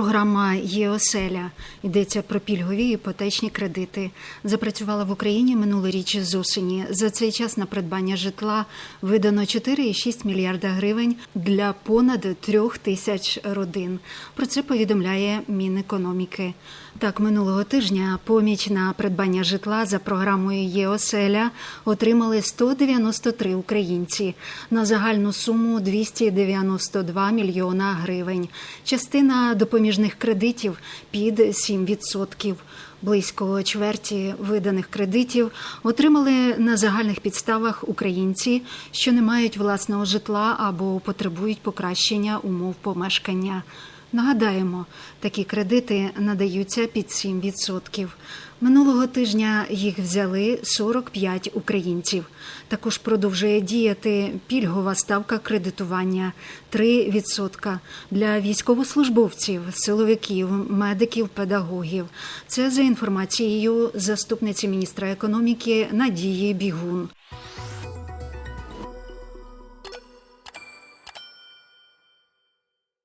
Програма ЄОСЕЛЯ йдеться про пільгові іпотечні кредити. Запрацювала в Україні минулоріч з осені. За цей час на придбання житла видано 4,6 мільярда гривень для понад трьох тисяч родин. Про це повідомляє Мінекономіки. Так, минулого тижня поміч на придбання житла за програмою ЄОСЕЛЯ отримали 193 українці на загальну суму 292 мільйона гривень. Частина допоміжних кредитів під 7%. Близько чверті виданих кредитів отримали на загальних підставах українці, що не мають власного житла або потребують покращення умов помешкання. Нагадаємо, такі кредити надаються під 7%. Минулого тижня їх взяли 45 українців. Також продовжує діяти пільгова ставка кредитування 3% для військовослужбовців, силовиків, медиків, педагогів. Це за інформацією заступниці міністра економіки Надії Бігун.